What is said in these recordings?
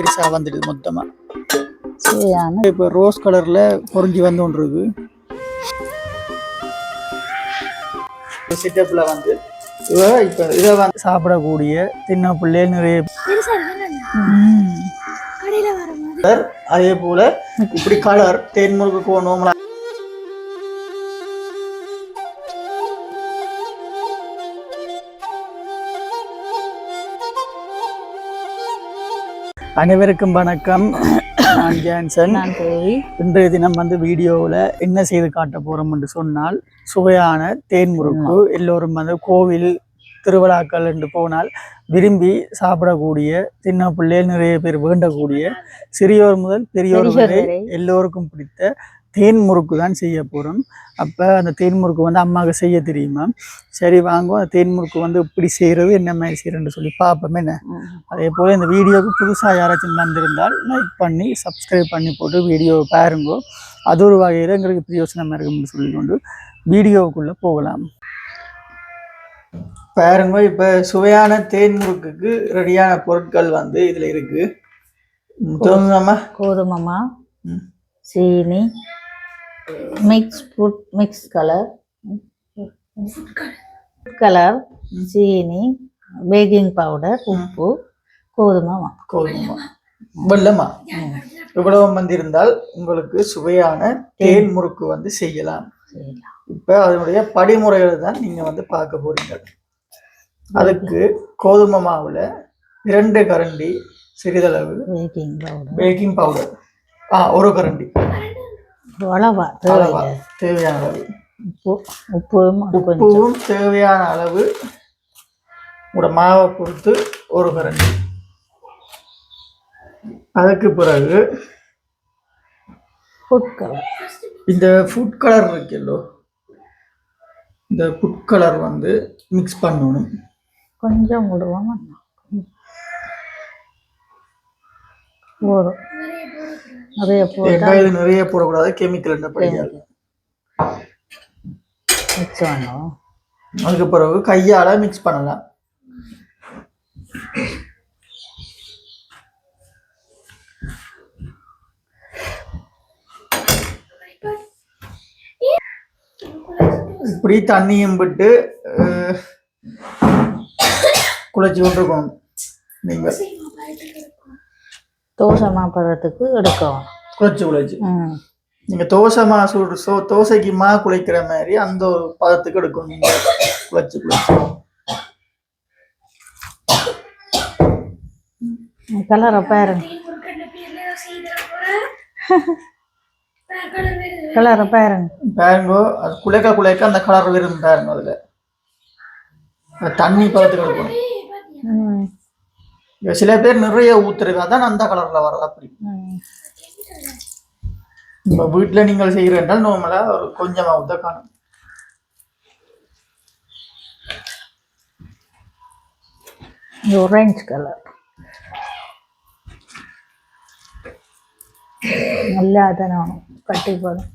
பெருசா வந்துடுது மொத்தமா. சுவையான இப்போ ரோஸ் கலர்ல பொறிஞ்சி வந்து ஒன்று இருக்கு செட்டப்ல வந்து இவ இப்போ இதை வந்து சாப்பிடக்கூடிய சின்ன பிள்ளைகள் நிறைய அதே போல இப்படி கலர் தேன்முருகு கோணம் அனைவருக்கும் வணக்கம். நான் ஜான்சன். இன்றைய தினம் வந்து வீடியோவில் என்ன செய்து காட்ட போறோம் என்று சொன்னால் சுவையான தேன் முறுக்கு. எல்லோரும் வந்து கோவில் திருவிழாக்கள் என்று போனால் விரும்பி சாப்பிடக்கூடிய சின்ன பிள்ளைகள் நிறைய பேர் வேண்டக்கூடிய சிறியோர் முதல் பெரியோர் வரை. எல்லோருக்கும் பிடித்த தேன் முறுக்கு தான் செய்ய போகிறோம் அப்போ அந்த தேன் முறுக்கு வந்து அம்மாவுக்கு செய்ய தெரியுமா? சரி வாங்குவோம் அந்த தேன் முறுக்கு வந்து இப்படி செய்கிறது என்ன மாதிரி செய்கிறேன்னு சொல்லி பார்ப்போம் என்ன? அதே போல் இந்த வீடியோவுக்கு புதுசாக யாராச்சும் வந்திருந்தால் லைக் பண்ணி சப்ஸ்கிரைப் பண்ணி போட்டு வீடியோ பாருங்கோ. அது ஒரு வகையில் எங்களுக்கு பிரயோசனமாக இருக்கும்னு சொல்லிக்கொண்டு வீடியோவுக்குள்ளே போகலாம். பாருங்க இப்போ சுவையான தேன் முறுக்குக்கு ரெடியான பொருட்கள் வந்து இதில் இருக்குது கோதுமமா ம். சீனி mix fruit mix colour colour சீனி பேக்கிங் பவுடர் உப்பு கோதுமமா கோதுமா வெள்ளமா இவ்வளவு வந்திருந்தால் உங்களுக்கு சுவையான தேன் முறுக்கு வந்து செய்யலாம் செய்யலாம் இப்போ அதனுடைய படிமுறைகள் தான் நீங்கள் வந்து பார்க்க போறீங்க அதுக்கு கோதுமை மாவில் இரண்டு கரண்டி சிறிதளவு பேக்கிங் பவுடர் பேக்கிங் பவுடர் ஆ ஒரு கரண்டி அளவா அளவா தேவையான அளவு. உப்பு உப்பும் கொஞ்சம். உப்பும் தேவையான அளவு. உங்களோட மாவை பொறுத்து ஒரு கரண்டி. அதுக்கு பிறகு ஃபுட் கலர் இந்த ஃபுட் கலர் இருக்குல்லோ இந்த ஃபுட் கலர் வந்து மிக்ஸ் பண்ணணும். கொஞ்சம் விடுவோமா. போதும் நிறைய இது நிறைய போடக்கூடாது கெமிக்கல் என்ன படிக்காது. மிக்ஸ் அதுக்கு பிறகு கையால மிக்ஸ் பண்ணலாம். இப்படி தண்ணியும் விட்டு அஹ், குழைச்சி கொண்டிருக்கணும் நீங்க. தோசை மாப்பதத்துக்கு எடுக்கவும் குழைச்சி குழைச்சி. நீங்க தோசை மா சுடு சோ தோசைக்கு மா குழைக்கிற மாதிரி அந்த ஒரு பதத்துக்கு எடுக்கும். நீங்க குழைச்சி குழைச்சி. கலரை பாருங்க கலரை பாருங்க பாருங்கோ அது குழைக்க குழைக்க அந்த கலர் வரும் பாருங்க அதுல. அது தண்ணி பதத்துக்கு எடுக்கணும். சில பேர் நிறைய ஊத்துறது அதான் அந்த கலர்ல வர்றது அப்படி இப்போ வீட்டில் நீங்கள் செய்கிறீர்கள் நார்மலாக ஒரு கொஞ்சமாக ஊற்ற காணும். இது கலர் நல்லா அதனும் கட்டி போதும்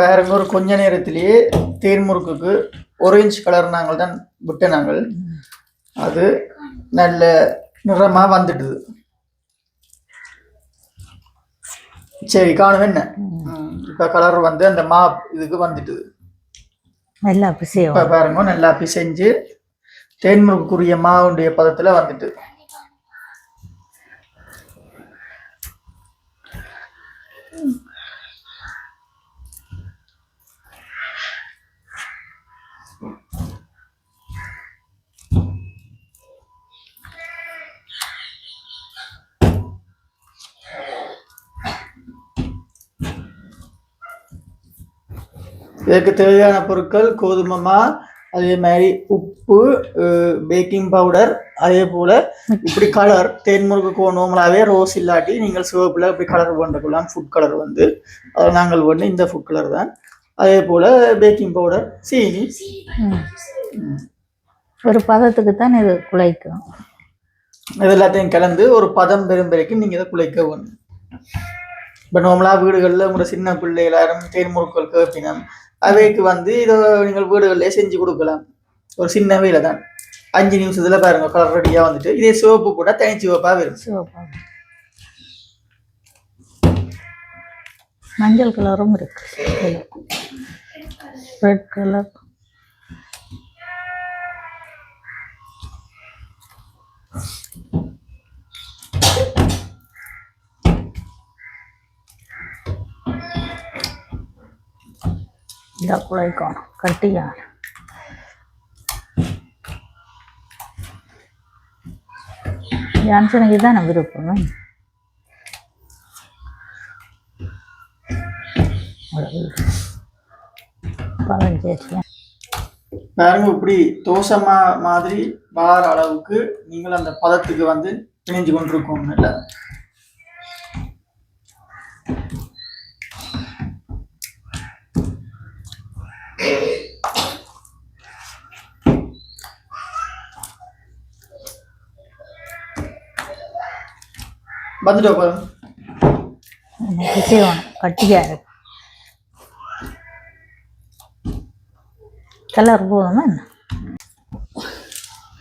பாருங்க ஒரு கொஞ்ச நேரத்திலேயே தேன் முறுக்குக்கு orange கலர் நாங்கள் தான் விட்ட நாங்கள். அது நல்ல நிறமாக வந்துட்டுது. சரி காணும் என்ன? இப்போ கலர் வந்து அந்த மா இதுக்கு வந்துட்டுது. நல்லா பிசையும் இப்போ பாருங்க நல்லா பிசைஞ்சு தேன் முறுக்குரிய மாவுடைய பதத்தில் வந்துட்டு. இதுக்கு தேவையான பொருட்கள் கோதுமை மா அதே மாதிரி உப்பு பேக்கிங் பவுடர் அதே போல் இப்படி கலர் தேன்முருகு கோணோமலாவே ரோஸ் இல்லாட்டி நீங்கள் சிவப்பில் இப்படி கலர் பண்ணிக்கலாம் ஃபுட் கலர் வந்து. அது நாங்கள் பண்ணி இந்த ஃபுட் கலர் தான். அதே போல் பேக்கிங் பவுடர் சீனி. ஒரு பதத்துக்கு தான் இது குழைக்கும் இது எல்லாத்தையும் கலந்து ஒரு பதம் பெறும் வரைக்கும் நீங்கள் இதை குழைக்க வேணும். இப்போ நார்மலாக வீடுகளில் உங்களோட சின்ன பிள்ளை எல்லாரும் தேன் முறுக்கள் கேட்பினம் அவைக்கு வந்து இதை நீங்கள் வீடுகளிலே செஞ்சு கொடுக்கலாம். ஒரு சின்ன வேலை தான் அஞ்சு நிமிஷத்துல பாருங்க கலர் ரெடியாக வந்துட்டு. இதே சிவப்பு கூட தனி சிவப்பாக வரும். சிவப்பு மஞ்சள் கலரும் இருக்கு. ரெட் கலர் இதை குழைக்கணும். கட்டியான ஜான்சனுக்கு தான் விருப்பம். பழஞ்சேரியா பாருங்க இப்படி தோசைமா மாதிரி வார அளவுக்கு நீங்கள் அந்த பதத்துக்கு வந்து பிணைஞ்சு கொண்டிருக்கோம் இல்லை? வந்துட்டோம் பாருங்க. கட்டியாக இருக்கு கலர் போதுமா என்ன?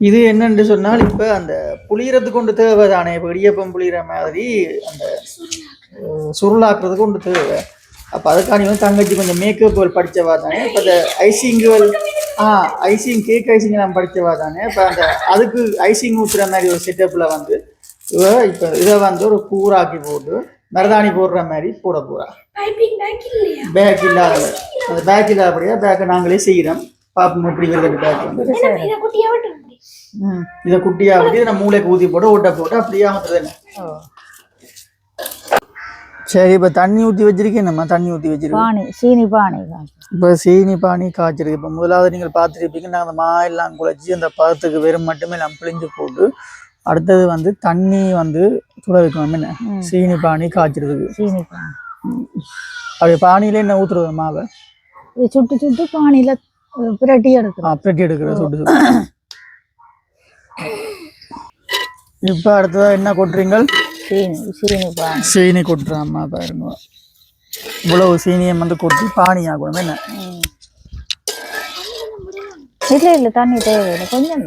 இது என்னன்னு சொன்னால் இப்போ அந்த புளியறதுக்கு கொண்டு தேவை தானே இப்போ இடியப்பம் புளிகிற மாதிரி அந்த சுருளாக்குறதுக்கு கொண்டு தேவை. அப்போ அதுக்காண்டி வந்து தங்கச்சி கொஞ்சம் மேக்கப் படித்தவா தானே? இப்போ அந்த ஐசிங்குகள் ஆ ஐசிங் கேக் ஐசிங் எல்லாம் படித்தவா தானே? இப்போ அந்த அதுக்கு ஐசிங் ஊற்றுற மாதிரி ஒரு செட்டப்பில் வந்து இவ இப்போ இதை வந்து ஒரு கூறாக்கி போட்டு மருதாணி போடுற மாதிரி போட போகிறா பைப்பிங் பேக் இல்லையா? பேக் இல்லாத அந்த பேக் இல்லாதபடியா பேக்கை நாங்களே செய்கிறோம் பாப்போம் எப்படி வருது பேக் வந்து. இதை குட்டியா விட்டு ம் இதை மூளைக்கு ஊற்றி போட்டு ஓட்டை போட்டு அப்படியே என்ன? சரி இப்போ தண்ணி ஊற்றி வச்சிருக்கேன். நம்ம தண்ணி ஊற்றி வச்சிருக்கோம் பானி சீனி பானி. இப்போ சீனி பானி காய்ச்சிருக்கு. இப்போ முதலாவது நீங்கள் பார்த்துருப்பீங்க நாங்கள் அந்த மா எல்லாம் குழச்சி அந்த பதத்துக்கு வெறும் மட்டுமே எல்லாம் பிழிஞ்சு போட்டு அடுத்தது வந்து தண்ணி வந்து சுட வைக்கணும். என்ன. சீனி பானி காய்ச்சிறதுக்கு. சீனி பானி. அப்படியே பானியில என்ன ஊற்றுறது மாவை? சுட்டு சுட்டு பானியில் பிரட்டி எடுக்கிறோம். பிரட்டி எடுக்கிற சுட்டு சுட்டு. இப்போ அடுத்ததாக என்ன கொட்டுறீங்கள் சீனி சீனி சீனி கொட்டுறாம்மா பாருங்க. இவ்வளவு சீனியை வந்து கொட்டி பானி ஆகணும் என்ன இல்லை இல்லை தண்ணி தேவையில்லை கொஞ்சம்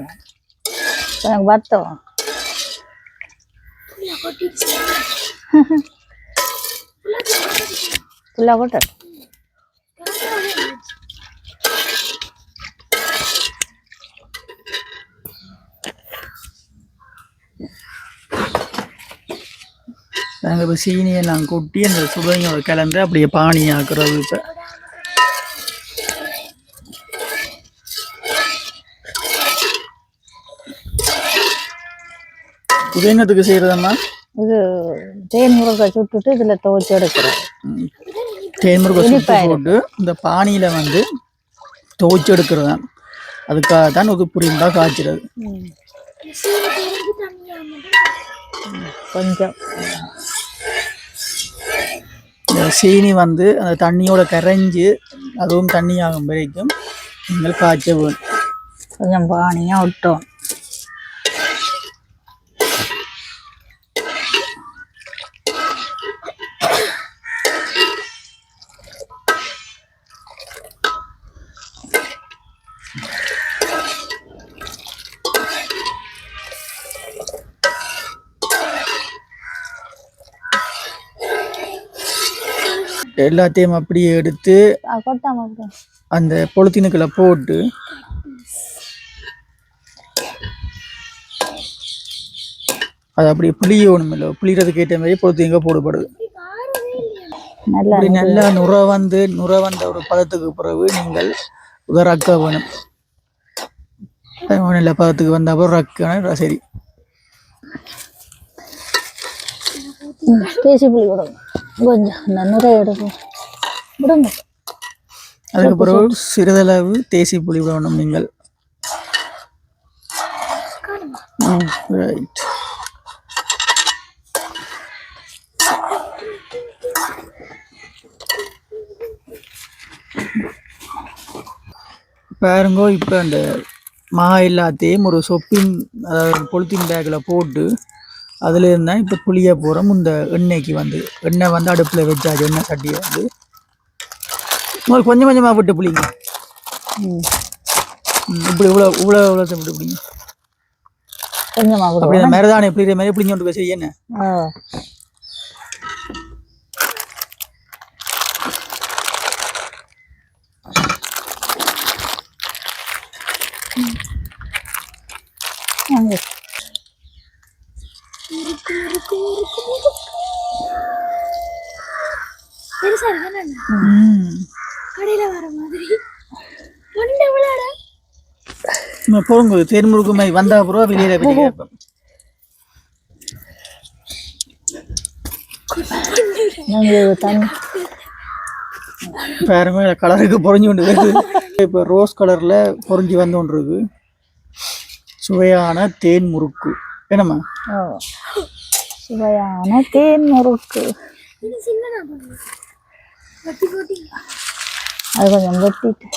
எனக்கு வத்தம். ஃபுல்லாக கொட்ட நாங்கள் இப்போ சீனியெல்லாம் கொட்டி அந்த சுவையோட கலந்து அப்படியே பானி ஆக்குறது இப்போ. இது என்னத்துக்கு செய்கிறதம்மா இது தேன் முருகை சுட்டுட்டு இதில் துவைச்சி எடுக்கிறோம். தேன்முருகை சுட்டு போட்டு இந்த பானியில் வந்து துவைச்சு எடுக்கிறது தான் அதுக்காக தான் இது புரியுந்தா காய்ச்சிறது. கொஞ்சம். இந்த சீனி வந்து அந்த தண்ணியோட கரைஞ்சு அதுவும் தண்ணி ஆகும் வரைக்கும் நீங்கள் காய்ச்ச வேணும் கொஞ்சம் பானியாக விட்டோம். எல்லாத்தையும் அப்படியே எடுத்து அந்த பொழுத்தினுக்குள்ள போட்டு அது அப்படியே புளியணும் இல்லை. புளியறதுக்கு ஏற்ற மாதிரி பொழுத்திங்க போடப்படுது நல்லா அப்படி நல்லா நுர வந்து நுர வந்த ஒரு பதத்துக்கு பிறகு நீங்கள் ரக்க வேணும் நல்ல பதத்துக்கு வந்த அப்புறம் ரக்கணும் சரி தேசி புளி விடுங்க கொஞ்சம் நுரை எடுக்கும். விடுங்க. அதுக்கு பிறகு சிறிதளவு தேசி புளி விடணும் நீங்கள். ரைட் பாருங்கோ இப்போ அந்த மா எல்லாத்தையும் ஒரு சொப்பின் அதாவது பொலித்தீன் பேக்கில் போட்டு அதில் இருந்தால் இப்போ புளிய போகிறோம் இந்த எண்ணெய்க்கு வந்து எண்ணெய் வந்து அடுப்பில் வச்சாச்சு. எண்ணெய் சட்டியை வந்து. முதல்ல கொஞ்சம் கொஞ்சமாக விட்டு புளிங்க. இப்படி இவ்வளோ இவ்வளோ இவ்வளோ விட்டு கொஞ்சமாக அப்படி இந்த மருதாணி எப்படி மாதிரி புளிஞ்சு கொண்டு போய் என்ன? அங்கே இருக்கா ம் கடையில வர மாதிரி. தொண்டை விளையாட பொறுங்க தேர்முழுக்கு மாதிரி வந்தா அப்புறம் வெளியில போய் பாருங்க கலருக்கு பொறிஞ்சு கொண்டு வருது. இப்போ ரோஸ் கலரில் பொறிஞ்சு வந்து கொண்டு இருக்கு சுவையான தேன் முறுக்கு. என்னம்மா? சுவையான தேன் முறுக்கு இது சின்னதா பண்ணுங்க வட்டி போட்டீங்க அது கொஞ்சம் வெட்டிட்டு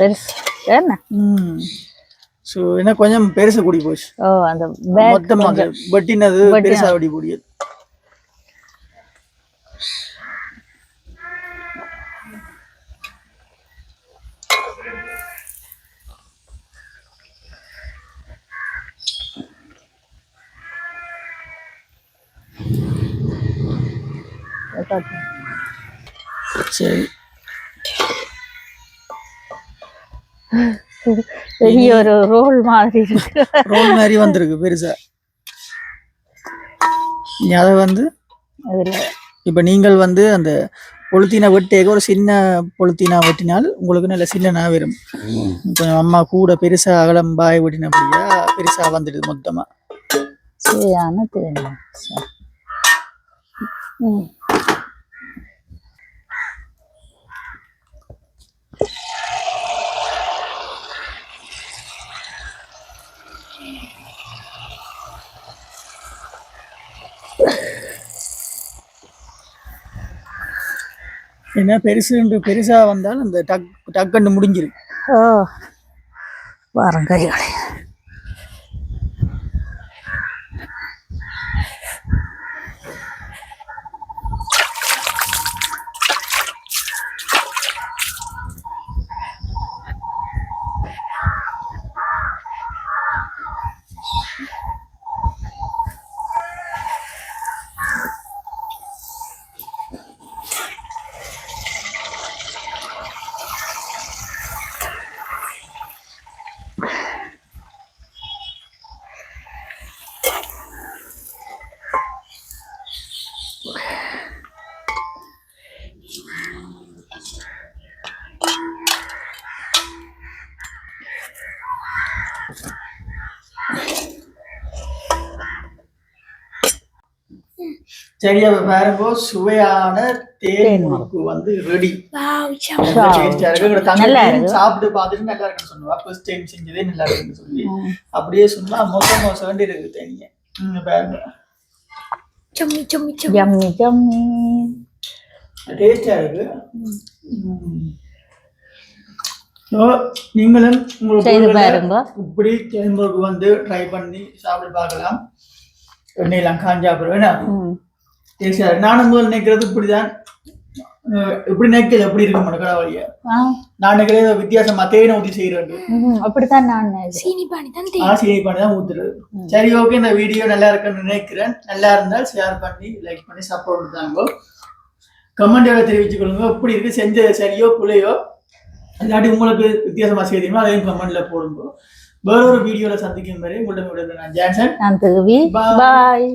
பெருசு. என்ன? ஸோ என்ன கொஞ்சம் பெருசு கூடி போச்சு. ஓ அந்த பேக் மொத்தமாக வெட்டினது பெருசா வெடி கூடியது சரி. பெரிய ஒரு ரோல் மாதிரி இருக்கு. ரோல் மாதிரி வந்திருக்கு பெருசா. அதை வந்து இப்போ நீங்கள் வந்து அந்த பொழுத்தினா வெட்டேக ஒரு சின்ன பொழுத்தினா வெட்டினால் உங்களுக்கு நல்ல சின்னனா வரும். கொஞ்சம் அம்மா கூட பெருசா அகலம் பாய் வெட்டினபடியா பெருசா வந்துடுது மொத்தமா. தேன் முறுக்கு. ம். ஏன்னா பெருசு பெருசாக வந்தால் அந்த டக் டக்குன்னு முடிஞ்சிரும். ஓ வாரம் சரி அப்ப பாருங்க சுவையான தேன் முறுக்கு வந்து ரெடி. சாப்பிட்டு பார்த்துட்டு நல்லா இருக்குன்னு சொன்னுவா ஃபர்ஸ்ட் டைம் செஞ்சதே நல்லா இருக்குன்னு சொல்லி அப்படியே சொன்னா மொத்தம் மோசம் இருக்கு தேனிங்க இங்க பாருங்க சம்மி சம்மி சம்மி ஜம்மி டேஸ்டா இருக்கு நீங்களும் உங்களுக்கு இப்படி தேன் முறுக்கு வந்து ட்ரை பண்ணி சாப்பிட்டு பார்க்கலாம் எண்ணெயெல்லாம் காஞ்சா அப்புறம் டேஸ்டா இருக்கு நானும் முதல்ல நினைக்கிறது இப்படிதான். இப்படி நினைக்கிறது? எப்படி இருக்க மாட்டேன் கடவுளிய ஆ. நான் நினைக்கிறது வித்தியாசமா தேனை ஊற்றி செய்யறது ம் அப்படித்தான் நான். சீனி பானி தான் தேவை ஆசிரியை பண்ணி தான் ஊத்துறது. சரி ஓகே இந்த வீடியோ நல்லா இருக்குன்னு நினைக்கிறேன். நல்லா இருந்தால் ஷேர் பண்ணி லைக் பண்ணி சப்போர்ட் தாங்க. கமெண்ட்ல தெரிவிச்சு கொள்ளுங்க. எப்படி இருக்கு? செஞ்சது சரியோ புலையோ இல்லாட்டி உங்களுக்கு வித்தியாசமா செய்தீங்களோ அதையும் கமெண்ட்ல போடுங்க. வேற ஒரு வீடியோல சந்திக்கும் வரை உங்களிடம் நான் ஜான்சன். நான். பாய்